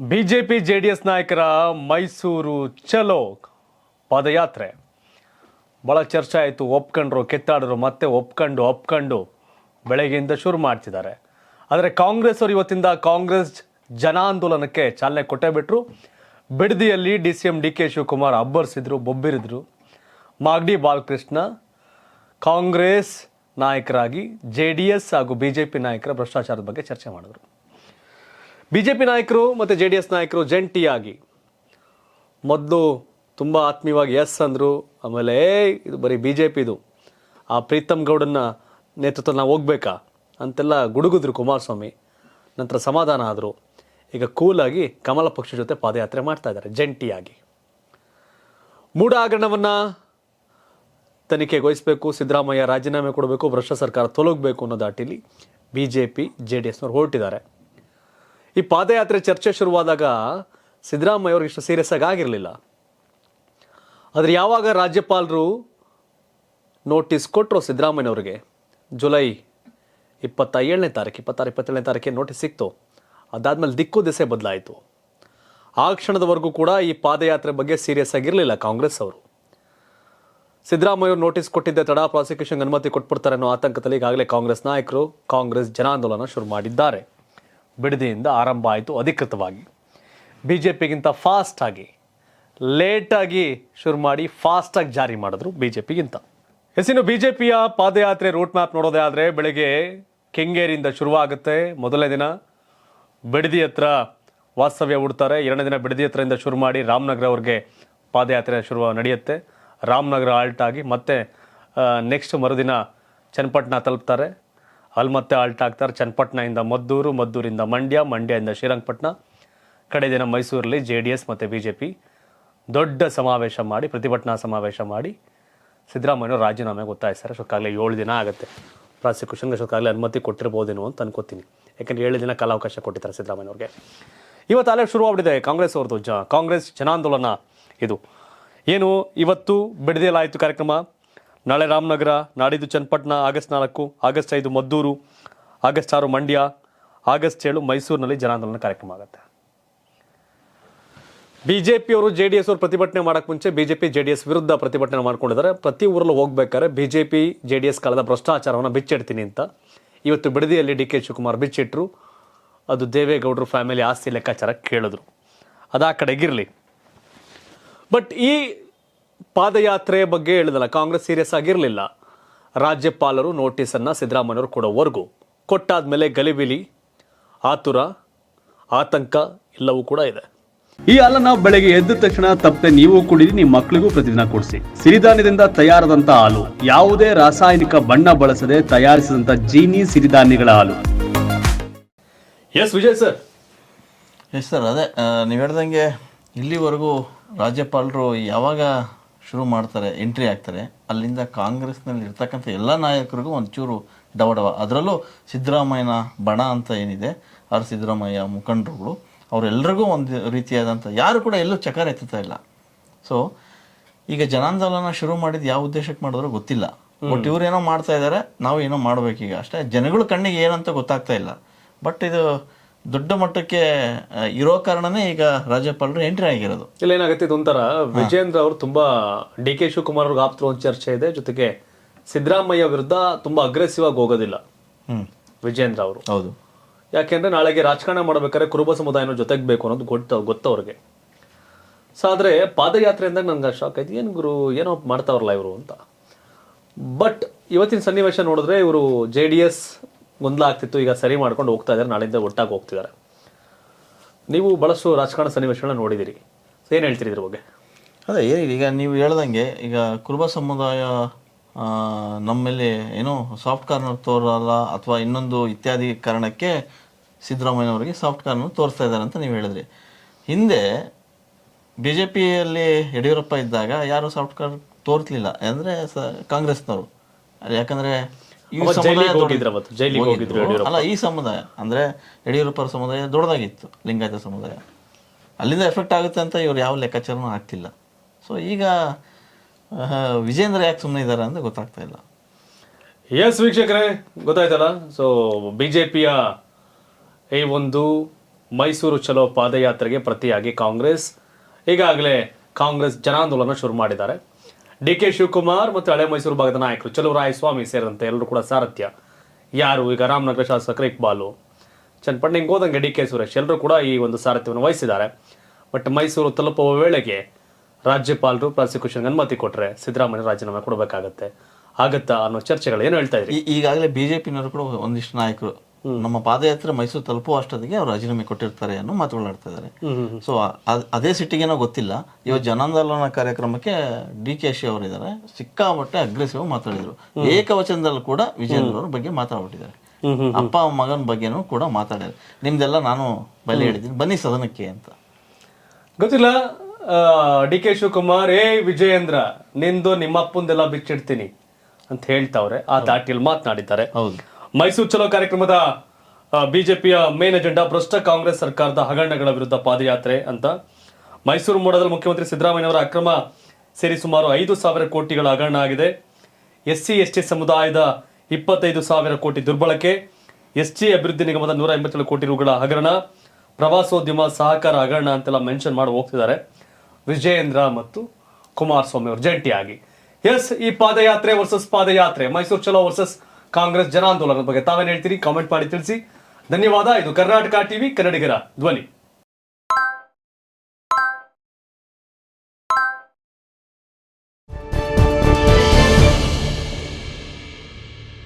BJP JDS ನಾಯಕರ ಮೈಸೂರು ಚಲೋ ಪಾದಯಾತ್ರೆ. ಭಾಳ ಚರ್ಚೆ ಆಯಿತು, ಒಪ್ಕೊಂಡ್ರು, ಕೆತ್ತಾಡಿದ್ರು, ಮತ್ತೆ ಒಪ್ಕೊಂಡು ಒಪ್ಕೊಂಡು ಬೆಳಗ್ಗೆಯಿಂದ ಶುರು ಮಾಡ್ತಿದ್ದಾರೆ. ಆದರೆ ಕಾಂಗ್ರೆಸ್ ಅವರು ಇವತ್ತಿಂದ ಕಾಂಗ್ರೆಸ್ ಜನಾಂದೋಲನಕ್ಕೆ ಚಾಲನೆ ಕೊಟ್ಟೇ ಬಿಟ್ಟರು ಬಿಡದಿಯಲ್ಲಿ D C M D K Shivakumar ಅಬ್ಬರಿಸಿದ್ರು, ಬೊಬ್ಬಿರಿದ್ರು. ಮಾಗಡಿ ಬಾಲಕೃಷ್ಣ ಕಾಂಗ್ರೆಸ್ ನಾಯಕರಾಗಿ ಜೆ ಡಿ ಎಸ್ ಹಾಗೂ ಬಿ ಜೆ ಪಿ ನಾಯಕರ ಭ್ರಷ್ಟಾಚಾರದ ಬಗ್ಗೆ ಚರ್ಚೆ ಮಾಡಿದ್ರು. ಬಿಜೆಪಿ ನಾಯಕರು ಮತ್ತು ಜೆ ಡಿ ಎಸ್ ನಾಯಕರು ಜಂಟಿಯಾಗಿ. ಮೊದಲು ತುಂಬ ಆತ್ಮೀಯವಾಗಿ ಎಸ್ ಅಂದರು, ಆಮೇಲೆ ಇದು ಬರೀ ಬಿ ಜೆ ಪಿದು ಆ ಪ್ರೀತಮ್ ಗೌಡನ ನೇತೃತ್ವ ನಾವು ಹೋಗ್ಬೇಕಾ? ಅಂತೆಲ್ಲ ಗುಡುಗಿದ್ರು ಕುಮಾರಸ್ವಾಮಿ. ನಂತರ ಸಮಾಧಾನ ಆದರು. ಈಗ ಕೂಲಾಗಿ ಕಮಲ ಪಕ್ಷ ಜೊತೆ ಪಾದಯಾತ್ರೆ ಮಾಡ್ತಾ ಇದ್ದಾರೆ, ಜಂಟಿಯಾಗಿ. ಮೂಢ ಹಗರಣವನ್ನು ತನಿಖೆಗೊಳಿಸಬೇಕು ಸಿದ್ದರಾಮಯ್ಯ ರಾಜೀನಾಮೆ ಕೊಡಬೇಕು, ಭ್ರಷ್ಟ ಸರ್ಕಾರ ತೊಲಗಬೇಕು ಅನ್ನೋ ದಾಟಿಲಿ B J P J D ಎಸ್ನವ್ರು ಹೊರಟಿದ್ದಾರೆ. ಈ ಪಾದಯಾತ್ರೆ ಚರ್ಚೆ ಶುರುವಾದಾಗ ಸಿದ್ದರಾಮಯ್ಯ ಅವ್ರಿಗೆ ಇಷ್ಟು ಸೀರಿಯಸ್ ಆಗಿ ಆಗಿರಲಿಲ್ಲ. ಆದರೆ ಯಾವಾಗ ರಾಜ್ಯಪಾಲರು ನೋಟಿಸ್ ಕೊಟ್ಟರು ಸಿದ್ದರಾಮಯ್ಯವ್ರಿಗೆ ಜುಲೈ ಇಪ್ಪತ್ತ ಏಳನೇ ತಾರೀಕು ಇಪ್ಪತ್ತಾರು, ಇಪ್ಪತ್ತೇಳನೇ ತಾರೀಕಿಗೆ ನೋಟಿಸ್ ಸಿಕ್ತು. ಅದಾದ್ಮೇಲೆ ದಿಕ್ಕು ದಿಸೆ ಬದಲಾಯಿತು. ಆ ಕ್ಷಣದವರೆಗೂ ಕೂಡ ಈ ಪಾದಯಾತ್ರೆ ಬಗ್ಗೆ ಸೀರಿಯಸ್ ಆಗಿರಲಿಲ್ಲ ಕಾಂಗ್ರೆಸ್ ಅವರು. ಸಿದ್ದರಾಮಯ್ಯ ಅವರು ನೋಟಿಸ್ ಕೊಟ್ಟಿದ್ದೆ ತಡ ಪ್ರಾಸಿಕ್ಯೂಷನ್ ಅನುಮತಿ ಕೊಟ್ಬಿಡ್ತಾರೆ ಅನ್ನೋ ಆತಂಕದಲ್ಲಿ ಈಗಾಗಲೇ ಕಾಂಗ್ರೆಸ್ ನಾಯಕರು, ಕಾಂಗ್ರೆಸ್ ಜನಾಂದೋಲನ ಶುರು ಮಾಡಿದ್ದಾರೆ. ಬಿಡದಿಯಿಂದ ಆರಂಭ ಆಯಿತು ಅಧಿಕೃತವಾಗಿ. ಬಿ ಜೆ ಪಿಗಿಂತ ಫಾಸ್ಟಾಗಿ ಲೇಟಾಗಿ ಶುರು ಮಾಡಿ ಫಾಸ್ಟಾಗಿ ಜಾರಿ ಮಾಡಿದ್ರು ಬಿ ಜೆ ಪಿಗಿಂತ ಎಸಿನು ಬಿ ಜೆ ಪಿಯ ಪಾದಯಾತ್ರೆ ರೂಟ್ ಮ್ಯಾಪ್ ನೋಡೋದೇ ಆದರೆ ಬೆಳಗ್ಗೆ ಕೆಂಗೇರಿಯಿಂದ ಶುರುವಾಗುತ್ತೆ. ಮೊದಲನೇ ದಿನ ಬಿಡದಿ ಹತ್ರ ವಾಸ್ತವ್ಯ ಹುಡ್ತಾರೆ. ಎರಡನೇ ದಿನ ಬಿಡದಿ ಹತ್ರದಿಂದ ಶುರು ಮಾಡಿ ರಾಮನಗರವರೆಗೆ ಪಾದಯಾತ್ರೆ ಶುರು ನಡೆಯುತ್ತೆ. ರಾಮನಗರ ಆಲ್ಟ್ ಆಗಿ ಮತ್ತೆ ನೆಕ್ಸ್ಟ್ ಮರುದಿನ ಚನ್ನಪಟ್ಟಣ ತಲುಪ್ತಾರೆ. ಅಲ್ಲಿ ಮತ್ತೆ ಆಲ್ಟ್ ಆಗ್ತಾರೆ. ಚನ್ನಪಟ್ಟಣದಿಂದ ಮದ್ದೂರು, ಮದ್ದೂರಿಂದ ಮಂಡ್ಯ, ಮಂಡ್ಯದಿಂದ ಶ್ರೀರಂಗಪಟ್ಟಣ ಕಡೆ ದಿನ ಮೈಸೂರಲ್ಲಿ ಜೆ ಡಿ ಎಸ್ ಮತ್ತು ಬಿ ಜೆ ಪಿ ದೊಡ್ಡ ಸಮಾವೇಶ ಮಾಡಿ, ಪ್ರತಿಭಟನಾ ಸಮಾವೇಶ ಮಾಡಿ ಸಿದ್ದರಾಮಯ್ಯವರು ರಾಜೀನಾಮೆಗೆ ಒತ್ತಾಯಿಸ್ತಾರೆ ಅಷ್ಟೊತ್ತಾಗಲೇ ಏಳು ದಿನ ಆಗುತ್ತೆ. ಪ್ರಾಸಿಕ್ಯೂಷನ್ಗೆ ಅಷ್ಟೊತ್ತಾಗಲೇ ಅನುಮತಿ ಕೊಟ್ಟಿರ್ಬೋದೇನೋ ಅಂತ ಅನ್ಕೋತೀನಿ. ಯಾಕೆಂದರೆ ಏಳು ದಿನ ಕಾಲಾವಕಾಶ ಕೊಟ್ಟಿದ್ದಾರೆ ಸಿದ್ದರಾಮಯ್ಯವ್ರಿಗೆ ಇವತ್ತು ಅಲ್ಲೇ ಶುರುವಾಗ್ಬಿಟ್ಟಿದೆ ಕಾಂಗ್ರೆಸ್ ಅವ್ರದ್ದು ಜ, ಕಾಂಗ್ರೆಸ್ ಜನಾಂದೋಲನ ಇದು. ಏನು, ಇವತ್ತು ಬಿಡದೇಲಾಯಿತು ಕಾರ್ಯಕ್ರಮ? ನಾಳೆ ರಾಮನಗರ, ನಾಡಿದ್ದು ಚನ್ನಪಟ್ಟಣ, ಆಗಸ್ಟ್ ನಾಲ್ಕು, ಆಗಸ್ಟ್ ಐದು ಮದ್ದೂರು, ಆಗಸ್ಟ್ ಆರು ಮಂಡ್ಯ, ಆಗಸ್ಟ್ ಏಳು ಮೈಸೂರಿನಲ್ಲಿ ಜನಾಂದೋಲನ ಕಾರ್ಯಕ್ರಮ ಆಗುತ್ತೆ. ಬಿಜೆಪಿಯವರು ಜೆ ಡಿ ಎಸ್ ಅವರು ಪ್ರತಿಭಟನೆ ಮಾಡಕ್ಕೆ ಮುಂಚೆ ಬಿಜೆಪಿ ಜೆ ಡಿ ಎಸ್ ವಿರುದ್ಧ ಪ್ರತಿಭಟನೆ ಮಾಡ್ಕೊಂಡಿದ್ದಾರೆ. ಪ್ರತಿ ಊರಲ್ಲೂ ಹೋಗ್ಬೇಕಾದ್ರೆ ಬಿಜೆಪಿ ಜೆ ಡಿ ಎಸ್ ಕಾಲದ ಭ್ರಷ್ಟಾಚಾರವನ್ನು ಬಿಚ್ಚಿಡ್ತೀನಿ ಅಂತ. ಇವತ್ತು ಬಿಡದಿಯಲ್ಲಿ ಡಿ ಕೆ ಶಿವಕುಮಾರ್ ಬಿಚ್ಚಿಟ್ರು. ಅದು ದೇವೇಗೌಡರು ಫ್ಯಾಮಿಲಿ ಆಸ್ತಿ ಲೆಕ್ಕಾಚಾರ ಕೇಳಿದ್ರು. ಅದು ಆ ಕಡೆಗಿರಲಿ. ಬಟ್ ಈ ಪಾದಯಾತ್ರೆ ಬಗ್ಗೆ ಹೇಳಿದಲ್ಲ ಕಾಂಗ್ರೆಸ್ ಸೀರಿಯಸ್ ಆಗಿರಲಿಲ್ಲ. ರಾಜ್ಯಪಾಲರು ನೋಟಿಸನ್ನು ಸಿದ್ದರಾಮಯ್ಯವರು ಕೊಡೋವರೆಗೂ. ಕೊಟ್ಟಾದ್ಮೇಲೆ ಗಲಿಬಿಲಿ ಆತುರ ಆತಂಕ ಎಲ್ಲವೂ ಕೂಡ ಇದೆ. ಈ ಹಾಲನ್ನ ಬೆಳಗ್ಗೆ ಎದ್ದ ತಕ್ಷಣ ತಪ್ಪದೆ ನೀವು ಕುಡಿದು ನಿಮ್ಮ ಮಕ್ಕಳಿಗೂ ಪ್ರತಿದಿನ ಕೊಡಿಸಿ. ಸಿರಿಧಾನ್ಯದಿಂದ ತಯಾರಾದಂಥ ಹಾಲು ಯಾವುದೇ ರಾಸಾಯನಿಕ ಬಣ್ಣ ಬಳಸದೆ ತಯಾರಿಸಿದಂಥ ಜೀನಿ ಸಿರಿಧಾನ್ಯಗಳ ಹಾಲು. S Vijay sir. Yes sir ಅದೇ ನೀವು ಹೇಳ್ದಂಗೆ ಇಲ್ಲಿವರೆಗೂ ರಾಜ್ಯಪಾಲರು ಯಾವಾಗ ಶುರು ಮಾಡ್ತಾರೆ ಎಂಟ್ರಿ ಆಗ್ತಾರೆ ಅಲ್ಲಿಂದ ಕಾಂಗ್ರೆಸ್ನಲ್ಲಿ ಇರ್ತಕ್ಕಂಥ ಎಲ್ಲ ನಾಯಕರಿಗೂ ಒಂಚೂರು ಡವಡವ ಅದರಲ್ಲೂ ಸಿದ್ದರಾಮಯ್ಯನ ಬಣ ಅಂತ ಏನಿದೆ ಅವ್ರ ಸಿದ್ದರಾಮಯ್ಯ ಮುಖಂಡರುಗಳು ಅವರೆಲ್ಲರಿಗೂ ಒಂದು ರೀತಿಯಾದಂಥ ಯಾರು ಕೂಡ ಎಲ್ಲೂ ಚಕಾರ ಎತ್ತುತ್ತಾ ಇಲ್ಲ. ಸೊ ಈಗ ಜನಾಂದೋಲನ ಶುರು ಮಾಡಿದ್ದು ಯಾವ ಉದ್ದೇಶಕ್ಕೆ ಮಾಡಿದ್ರು ಗೊತ್ತಿಲ್ಲ. ಬಟ್ ಇವ್ರು ಏನೋ ಮಾಡ್ತಾ ಇದ್ದಾರೆ ನಾವು ಏನೋ ಮಾಡಬೇಕೀಗ. ಅಷ್ಟೇ ಜನಗಳ ಕಣ್ಣಿಗೆ ಏನಂತ ಗೊತ್ತಾಗ್ತಾ ಇಲ್ಲ. ಬಟ್ ಇದು ದೊಡ್ಡ ಮಟ್ಟಕ್ಕೆ ಇರೋ ಕಾರಣನೇ ಈಗ ರಾಜ್ಯಪಾಲರು ಎಂಟ್ರಿ ಆಗಿರೋದು. ಇಲ್ಲ ಏನಾಗುತ್ತೆ ಇದೊಂಥರ ವಿಜೇಂದ್ರ ಅವರು ತುಂಬಾ ಡಿ ಕೆ ಶಿವಕುಮಾರ್ ಅವ್ರಿಗೆ ಆಪ್ತರು ಒಂದು ಚರ್ಚೆ ಇದೆ ಜೊತೆಗೆ ಸಿದ್ದರಾಮಯ್ಯ ವಿರುದ್ಧ ತುಂಬಾ ಅಗ್ರೆಸಿವ್ ಆಗಿ ಹೋಗೋದಿಲ್ಲ. ಹ್ಮ್. ವಿಜೇಂದ್ರ ಅವರು. ಹೌದು. ಯಾಕೆಂದ್ರೆ ನಾಳೆಗೆ ರಾಜಕಾರಣ ಮಾಡ್ಬೇಕಾದ್ರೆ ಕುರುಬ ಸಮುದಾಯನ ಜೊತೆಗೆ ಬೇಕು ಅನ್ನೋದು ಗೊತ್ತ ಗೊತ್ತವ್ರಿಗೆ. ಸೊ ಆದ್ರೆ ಪಾದಯಾತ್ರೆಯಿಂದ ನಂಗೆ ಶಾಕ್ ಆಯ್ತು. ಏನು ಗುರು ಏನೋ ಮಾಡ್ತಾವ್ರಲ್ಲ ಇವರು ಅಂತ. ಬಟ್ ಇವತ್ತಿನ ಸನ್ನಿವೇಶ ನೋಡಿದ್ರೆ ಇವರು ಜೆ ಡಿ ಎಸ್ ಗೊಂದಲ ಆಗ್ತಿತ್ತು ಈಗ ಸರಿ ಮಾಡ್ಕೊಂಡು ಹೋಗ್ತಾ ಇದ್ದಾರೆ. ನಾಳೆಯಿಂದ ಒಟ್ಟಾಗಿ ಹೋಗ್ತಿದ್ದಾರೆ. ನೀವು ಬಳಸು ರಾಜಕಾರಣ ಸನ್ನಿವೇಶಗಳನ್ನ ನೋಡಿದ್ದೀರಿ ಏನು ಹೇಳ್ತೀರಿ ಇದ್ರ ಬಗ್ಗೆ? ಅದೇ ಈಗ ನೀವು ಹೇಳ್ದಂಗೆ, ಈಗ ಕುರುಬ ಸಮುದಾಯ ನಮ್ಮಲ್ಲಿ ಏನು ಸಾಫ್ಟ್ ಕಾರ್ನರ್ ತೋರಲ್ಲ ಅಥವಾ ಇನ್ನೊಂದು ಇತ್ಯಾದಿ ಕಾರಣಕ್ಕೆ ಸಿದ್ದರಾಮಯ್ಯನವರಿಗೆ ಸಾಫ್ಟ್ ಕಾರ್ನರ್ ತೋರಿಸ್ತಾ ಇದ್ದಾರೆ ಅಂತ ನೀವು ಹೇಳಿದ್ರಿ. ಹಿಂದೆ ಬಿ ಜೆ ಪಿಯಲ್ಲಿ ಯಡಿಯೂರಪ್ಪ ಇದ್ದಾಗ ಯಾರು ಸಾಫ್ಟ್ ಕಾರ್ನರ್ ತೋರಿಸ್ಲಿಲ್ಲ. ಅಂದರೆ ಸ, ಕಾಂಗ್ರೆಸ್ನವರು. ಯಾಕಂದ್ರೆ ಈ ಸಮುದಾಯ ಜೈಲಿಗೆ ದೊಡ್ಡ- ಹೋಗಿದ್ರು ಅವತ್ತು, ಜೈಲಿಗೆ ಹೋಗಿದ್ರು. ಹೋಗಿದ್ರು. ಅಲ್ಲ ಈ ಸಮುದಾಯ ಅಂದ್ರೆ ಯಡಿಯೂರಪ್ಪರ ಸಮುದಾಯ ದೊಡ್ಡದಾಗಿತ್ತು ಲಿಂಗಾಯತ ಸಮುದಾಯ. ಅಲ್ಲಿಂದ ಎಫೆಕ್ಟ್ ಆಗುತ್ತೆ ಅಂತ ಇವ್ರು ಯಾವ ಲೆಕ್ಕಾಚಾರನೂ ಆಗ್ತಿಲ್ಲ. ಸೊ ಈಗ ವಿಜೇಂದ್ರ ಯಾಕೆ ಸುಮ್ಮನೆ ಇದ್ದಾರೆ ಅಂತ ಗೊತ್ತಾಗ್ತಾ ಇಲ್ಲ. ಎಸ್ ವೀಕ್ಷಕರೇ ಗೊತ್ತಾಯ್ತಲ್ಲ? ಸೊ ಬಿ ಜೆ ಪಿಯ ಈ ಒಂದು ಮೈಸೂರು ಚಲೋ ಪಾದಯಾತ್ರೆಗೆ ಪ್ರತಿಯಾಗಿ ಕಾಂಗ್ರೆಸ್ ಈಗಾಗಲೇ ಕಾಂಗ್ರೆಸ್ ಜನಾಂದೋಲನ ಶುರು ಮಾಡಿದ್ದಾರೆ. ಡಿ ಕೆ ಶಿವಕುಮಾರ್ ಮತ್ತು ಹಳೆ ಮೈಸೂರು ಭಾಗದ ನಾಯಕರು ಚಲುವರಾಯಸ್ವಾಮಿ ಸೇರಿದಂತೆ ಎಲ್ಲರೂ ಕೂಡ ಸಾರಥ್ಯ. ಯಾರು ಈಗ ರಾಮನಗರ ಶಾಸಕರು ಇಕ್ಬಾಲು ಹಿಂಗೆ ಹೋದಂಗೆ ಡಿ ಕೆ ಸುರೇಶ್ ಎಲ್ಲರೂ ಕೂಡ ಈ ಒಂದು ಸಾರಥ್ಯವನ್ನು ವಹಿಸಿದ್ದಾರೆ. ಬಟ್ ಮೈಸೂರು ತಲುಪುವ ವೇಳೆಗೆ ರಾಜ್ಯಪಾಲರು ಪ್ರಾಸಿಕ್ಯೂಷನ್ಗೆ ಅನುಮತಿ ಕೊಟ್ಟರೆ ಸಿದ್ದರಾಮಯ್ಯ ರಾಜೀನಾಮೆ ಕೊಡಬೇಕಾಗತ್ತೆ. ಆಗತ್ತಾ ಅನ್ನೋ ಚರ್ಚೆಗಳು ಏನು ಹೇಳ್ತಾ ಇದ್ರಿ? ಬಿ ಈಗಾಗಲೇ ಬಿಜೆಪಿನವರು ಕೂಡ ಒಂದಿಷ್ಟು ನಾಯಕರು ನಮ್ಮ ಪಾದಯಾತ್ರೆ ಮೈಸೂರು ತಲುಪುವ ಅಷ್ಟೊತ್ತಿಗೆ ಅವರು ರಾಜೀನಾಮೆ ಕೊಟ್ಟಿರ್ತಾರೆ ಅನ್ನೋ ಮಾತುಗಳಾಡ್ತಾ ಇದ್ದಾರೆ ಸೊ ಅದೇ ಸಿಟ್ಟಿಗೇನೋ ಗೊತ್ತಿಲ್ಲ. ಇವತ್ತು ಜನಾಂದೋಲನ ಕಾರ್ಯಕ್ರಮಕ್ಕೆ ಡಿ ಕೆ ಶಿ ಅವರಿದ್ದಾರೆ ಸಿಕ್ಕಾಪಟ್ಟೆ ಅಗ್ರೆಸಿವ್ ಮಾತಾಡಿದ್ರು. ಏಕವಚನದಲ್ಲೂ ಕೂಡ ವಿಜೇಂದ್ರ ಅವ್ರ ಬಗ್ಗೆ ಮಾತಾಡ್ಬಿಟ್ಟಿದ್ದಾರೆ. ಅಪ್ಪ ಮಗನ ಬಗ್ಗೆನೂ ಕೂಡ ಮಾತಾಡಿದ್ರು ನಿಮ್ದೆಲ್ಲ ನಾನು ಬಲಿ ಹೇಳಿದ್ದೀನಿ. ಬನ್ನಿ ಸದನಕ್ಕೆ ಅಂತ. ಗೊತ್ತಿಲ್ಲ ಡಿ ಕೆ ಶಿವಕುಮಾರ್ ಏ ವಿಜಯೇಂದ್ರ ನಿಂದು ನಿಮ್ಮ ಅಪ್ಪಂದೆಲ್ಲ ಬಿಚ್ಚಿಡ್ತೀನಿ ಅಂತ ಹೇಳ್ತಾವ್ರೆ. ಆ ದಾಟಿಯಲ್ಲಿ ಮಾತನಾಡಿದ್ದಾರೆ. ಹೌದು. ಮೈಸೂರು ಚಲೋ ಕಾರ್ಯಕ್ರಮದ ಬಿಜೆಪಿಯ ಮೇನ್ ಅಜೆಂಡಾ ಭ್ರಷ್ಟ ಕಾಂಗ್ರೆಸ್ ಸರ್ಕಾರದ ಹಗರಣಗಳ ವಿರುದ್ಧ ಪಾದಯಾತ್ರೆ ಅಂತ. ಮೈಸೂರು ಮೋಡದಲ್ಲಿ ಮುಖ್ಯಮಂತ್ರಿ ಸಿದ್ದರಾಮಯ್ಯನವರ ಅಕ್ರಮ ಸೇರಿ ಸುಮಾರು ಐದು ಸಾವಿರ ಕೋಟಿಗಳ ಹಗರಣ ಆಗಿದೆ. ಎಸ್ ಸಿ ಎಸ್ ಟಿ ಸಮುದಾಯದ ಇಪ್ಪತ್ತೈದು ಸಾವಿರ ಕೋಟಿ ದುರ್ಬಳಕೆ. ಎಸ್ ಟಿ ಅಭಿವೃದ್ಧಿ ನಿಗಮದ ನೂರ ಎಂಬತ್ತೇಳು ಕೋಟಿ ರುಗಳ ಹಗರಣ. ಪ್ರವಾಸೋದ್ಯಮ ಸಹಕಾರ ಹಗರಣ ಅಂತೆಲ್ಲ ಮೆನ್ಷನ್ ಮಾಡಿ ಹೋಗ್ತಿದ್ದಾರೆ. ವಿಜಯೇಂದ್ರ ಮತ್ತು ಕುಮಾರಸ್ವಾಮಿ ಅವರು ಜಂಟಿಯಾಗಿ. ಎಸ್ ಈ ಪಾದಯಾತ್ರೆ ವರ್ಸಸ್ ಪಾದಯಾತ್ರೆ. ಮೈಸೂರು ಚಲೋ ವರ್ಸಸ್ ಕಾಂಗ್ರೆಸ್ ಜನಾಂದೋಲನದ ಬಗ್ಗೆ ತಾವೇನು ಹೇಳ್ತೀರಿ? ಕಾಮೆಂಟ್ ಮಾಡಿ ತಿಳಿಸಿ. ಧನ್ಯವಾದ. ಇದು ಕರ್ನಾಟಕ ಟಿವಿ ಕನ್ನಡಿಗರ ಧ್ವನಿ.